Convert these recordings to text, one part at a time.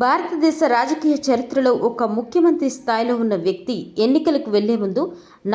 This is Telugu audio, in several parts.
భారతదేశ రాజకీయ చరిత్రలో ఒక ముఖ్యమంత్రి స్థాయిలో ఉన్న వ్యక్తి ఎన్నికలకు వెళ్ళే ముందు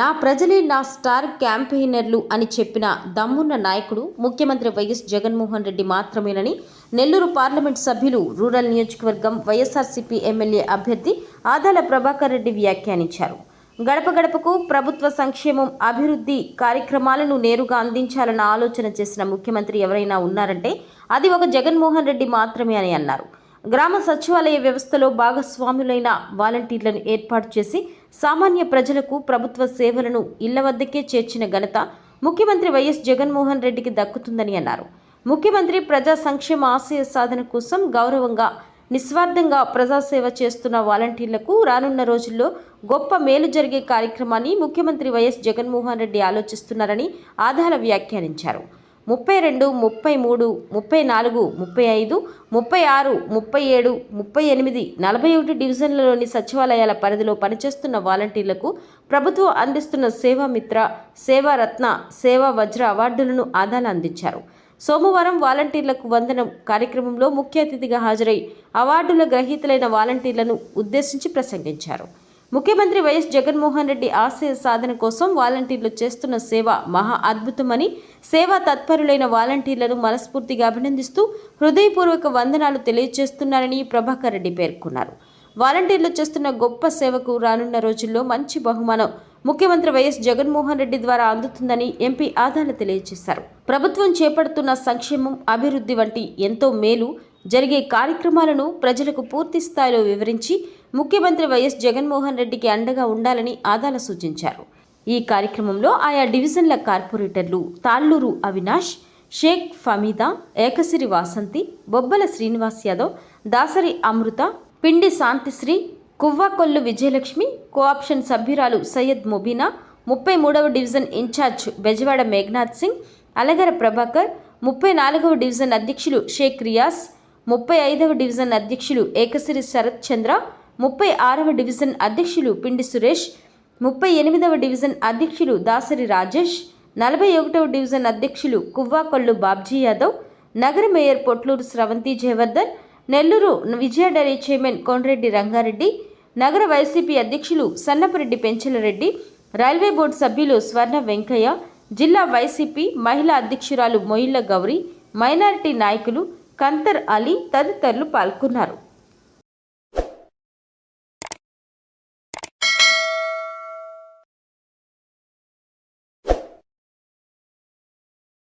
నా ప్రజలే నా స్టార్ క్యాంపెయినర్లు అని చెప్పిన దమ్మున్న నాయకుడు ముఖ్యమంత్రి వైఎస్ జగన్మోహన్ రెడ్డి మాత్రమేనని నెల్లూరు పార్లమెంట్ సభ్యులు రూరల్ నియోజకవర్గం వైఎస్ఆర్సీపీ ఎమ్మెల్యే అభ్యర్థి ఆదాల ప్రభాకర్ రెడ్డి వ్యాఖ్యానించారు. గడప గడపకు ప్రభుత్వ సంక్షేమం అభివృద్ధి కార్యక్రమాలను నేరుగా అందించాలన్న ఆలోచన చేసిన ముఖ్యమంత్రి ఎవరైనా ఉన్నారంటే అది ఒక జగన్మోహన్ రెడ్డి మాత్రమే అని అన్నారు. గ్రామ సచివాలయ వ్యవస్థలో భాగస్వాములైన వాలంటీర్లను ఏర్పాటు చేసి సామాన్య ప్రజలకు ప్రభుత్వ సేవలను ఇళ్ళ వద్దకే చేర్చిన ఘనత ముఖ్యమంత్రి వైఎస్ జగన్మోహన్ రెడ్డికి దక్కుతుందని అన్నారు. ముఖ్యమంత్రి ప్రజా సంక్షేమ ఆశయ సాధన కోసం గౌరవంగా నిస్వార్థంగా ప్రజాసేవ చేస్తున్న వాలంటీర్లకు రానున్న రోజుల్లో గొప్ప మేలు జరిగే కార్యక్రమాన్ని ముఖ్యమంత్రి వైఎస్ జగన్మోహన్ రెడ్డి ఆలోచిస్తున్నారని ఆధార వ్యాఖ్యానించారు. ముప్పై రెండు ముప్పై మూడు ముప్పై నాలుగు ముప్పై ఐదు ముప్పై ఆరు ముప్పై ఏడు ముప్పై ఎనిమిది నలభై ఒకటి డివిజన్లలోని సచివాలయాల పరిధిలో పనిచేస్తున్న వాలంటీర్లకు ప్రభుత్వం అందిస్తున్న సేవామిత్ర సేవారత్న సేవా వజ్ర అవార్డులను ఆదాలు అందించారు. సోమవారం వాలంటీర్లకు వందనం కార్యక్రమంలో ముఖ్య అతిథిగా హాజరై అవార్డుల గ్రహీతలైన వాలంటీర్లను ఉద్దేశించి ప్రసంగించారు. ముఖ్యమంత్రి వైఎస్ జగన్మోహన్ రెడ్డి ఆశయ సాధన కోసం వాలంటీర్లు చేస్తున్న సేవ మహా అద్భుతమని సేవా తత్పరులైన వాలంటీర్లను మనస్ఫూర్తిగా అభినందిస్తూ హృదయపూర్వక వందనాలు తెలియజేస్తున్నారని ప్రభాకర్ రెడ్డి పేర్కొన్నారు. వాలంటీర్లు చేస్తున్న గొప్ప సేవకు రానున్న రోజుల్లో మంచి బహుమానం ముఖ్యమంత్రి వైఎస్ జగన్మోహన్ రెడ్డి ద్వారా అందుతుందని ఎంపీ ఆదాల తెలియజేశారు. ప్రభుత్వం చేపడుతున్న సంక్షేమం అభివృద్ధి వంటి ఎంతో మేలు జరిగే కార్యక్రమాలను ప్రజలకు పూర్తి స్థాయిలో వివరించి ముఖ్యమంత్రి వైఎస్ జగన్మోహన్ రెడ్డికి అండగా ఉండాలని ఆదాల సూచించారు. ఈ కార్యక్రమంలో ఆయా డివిజన్ల కార్పొరేటర్లు తాళ్ళూరు అవినాష్ షేక్ ఫమీదా ఏకసిరి వాసంతి బొబ్బల శ్రీనివాస్ యాదవ్ దాసరి అమృత పిండి శాంతిశ్రీ కువ్వాకొల్లు విజయలక్ష్మి కోఆప్షన్ సభ్యురాలు సయ్యద్ ముబీనా ముప్పై మూడవ డివిజన్ ఇన్ఛార్జ్ బెజవాడ మేఘనాథ్ సింగ్ అలగర ప్రభాకర్ ముప్పై నాలుగవ డివిజన్ అధ్యక్షులు షేక్ రియాస్ ముప్పై ఐదవ డివిజన్ అధ్యక్షులు ఏకసిరి శరత్ చంద్ర ముప్పై ఆరవ డివిజన్ అధ్యక్షులు పిండి సురేష్ ముప్పై ఎనిమిదవ డివిజన్ అధ్యక్షులు దాసరి రాజేష్ నలభై ఒకటవ డివిజన్ అధ్యక్షులు కువ్వాకొల్లు బాబ్జీ యాదవ్ నగర mayor Potluru Sravanthi Jayavardhan Nellore Vijaya dairy chairman Konareddy Rangareddy నగర వైసీపీ అధ్యక్షులు సన్నపరెడ్డి పెంచలరెడ్డి రైల్వే బోర్డు సభ్యులు స్వర్ణ వెంకయ్య జిల్లా వైసీపీ మహిళా అధ్యక్షురాలు మొయిల్ల గౌరి మైనారిటీ నాయకులు కంతర్ అలీ తదితరులు పాల్గొన్నారు.